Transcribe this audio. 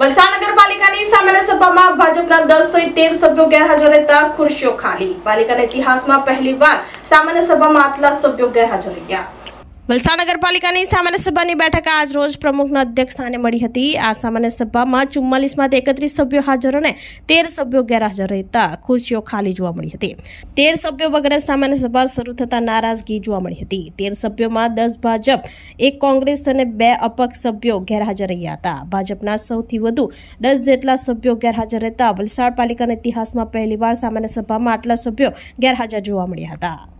વલસાડ નગરપાલિકાની સામાન્ય સભામાં ભાજપના દસથી તેર સભ્યો ગેરહાજર રહેતા ખુરશીઓ ખાલી. પાલિકાના ઇતિહાસમાં પહેલીવાર સામાન્ય સભામાં આટલા સભ્યો ગેરહાજર રહ્યા. વલસાડ નગરપાલિકાની સામાન્ય સભાની બેઠક આજ રોજ પ્રમુખના અધ્યક્ષ સ્થાને મળી હતી. આ સામાન્ય સભામાં ચુમ્માલીસમાંથી એકત્રીસ સભ્યો હાજર અને તેર સભ્યો ગેરહાજર રહેતા ખુરશીઓ ખાલી જોવા મળી હતી. તેર સભ્યો વગર સામાન્ય સભા શરૂ થતાં નારાજગી જોવા મળી હતી. તેર સભ્યોમાં દસ ભાજપ, એક કોંગ્રેસ અને બે અપક્ષ સભ્યો ગેરહાજર રહ્યા હતા. ભાજપના સૌથી વધુ દસ જેટલા સભ્યો ગેરહાજર રહેતા વલસાડ પાલિકાના ઇતિહાસમાં પહેલીવાર સામાન્ય સભામાં આટલા સભ્યો ગેરહાજર જોવા મળ્યા હતા.